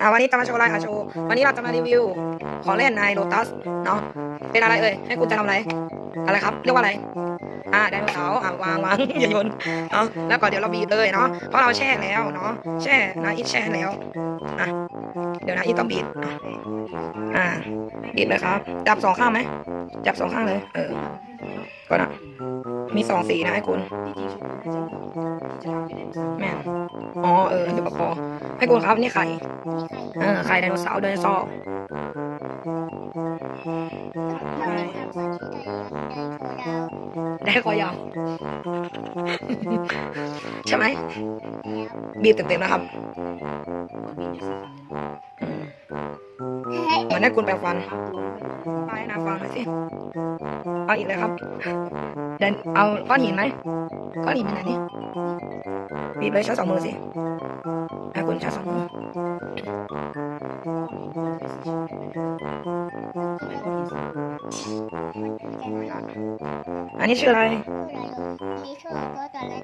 อ่าวันนี้จะมาโชว์อะไรอะโชว์วันนี้เราจะมารีวิวของเล่นในโ o ตัสเนาะเป็นอะไรเอ่ยให้คุณจะทำอะไร อะไรครับ เรียกว่าอะไร อ่าไดโนเสาร์อ่าวางวางอย่าโยนเนาะแล้วก็เดี๋ยวเราบีบเลยเนาะเพราะเราแช่แล้วเนาะแช่นะอีแช่แล้วอะเดี๋ยวนะอีต้องบีบอะอ่าบีบเลยครับ จับสองข้างไหมจับสองข้างเลย เออก่อนอะมีสองสีนะให้คุณแม่นอ๋อเออเดี๋ยวพอ ให้คุณครับนี่ไข่เออไข่ไดโนเสาร์ไดโนเสาร์ได้คอยาวใช่ไหมบีบเต็มๆนะครับ อืมเหมือนให้คุณแปรงฟันไปนะฟังหน่อยสิ เอาอีกเลยครับ เดินเอาก้อนหินไหมก้อนหินเป็นไหนนี่บีบเลยใช้สองมือสิให้คุณใช้สองมือ อันนี้ชื่ออะไรนี่คือตัวตัวเล็ก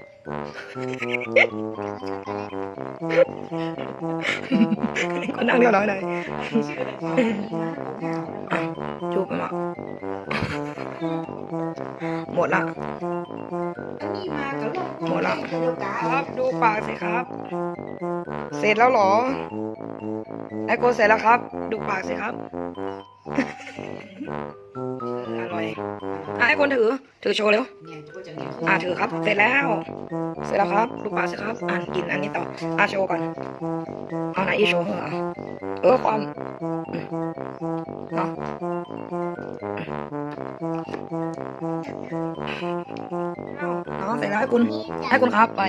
คนนั่งเรียบร้อยเลยอะจูบกันละหมดละนี่มากับลูกหมดละเดียวกันครับดูปากสิครับ เสร็จแล้วเหรอไอโกเสร็จแล้วครับ ดูปากสิครับ อร่อยอะไอคนถือ ถือโชว์เร็ว เนี่ยก็จะมีอะถือครับ เสร็จแล้ว เสร็จแล้วครับดูปากสิครับ อ่านกินอันนี้ต่อ อะโชว์ก่อน เอาไหนอีโชว์เหรอเออความอืมเอา เอาเสร็จแล้วให้คุณ ให้คุณครับไป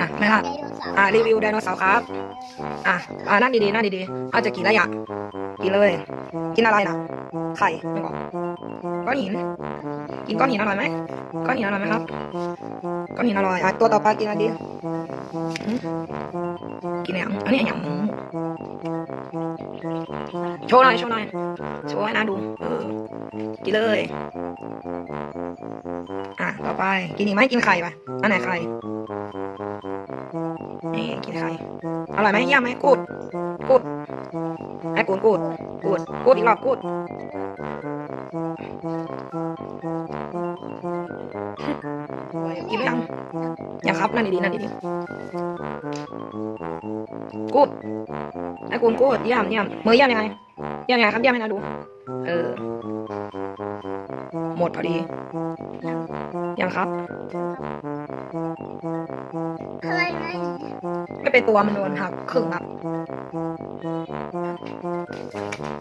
อะไม่ครับไดโนเสาร์อ่ารีวิวไดโนเสาร์ครับ อะอ่านั่งดีๆนั่งดีๆเอาจะกินอะไรอะกินเลย กินอะไรนะไข่ไม่บอกก้อนหิน กินก้อนหินอร่อยไหมก้อนหินอร่อยไหมครับก้อนหินอร่อยอะตัวต่อไปกินอะไรดีกินอะไรอะอันนี้อะไรอะหืมโชว์หน่อยโชว์หน่อยโชว์ให้น้าดูเออกินเลย อะต่อไปกินอีกไหมกินไข่ไปอันไหนไข่นี่กินไข่อร่อยไหมเยี่ยมไหมกูดกูดไอ้กูดกูดกูดกูดอีกรอบกูด ยังครับนั่นดีๆนั่นดีๆกูดไอ้กูดกูดเยี่ยมเยี่ยมมือเยี่ยมยังไงเยี่ยมยังไงครับเยี่ยมให้นะดู เออ หมดพอดี ยังครับอะไรไหมไม่เป็นตัวมันโดนหักครึ่งครับ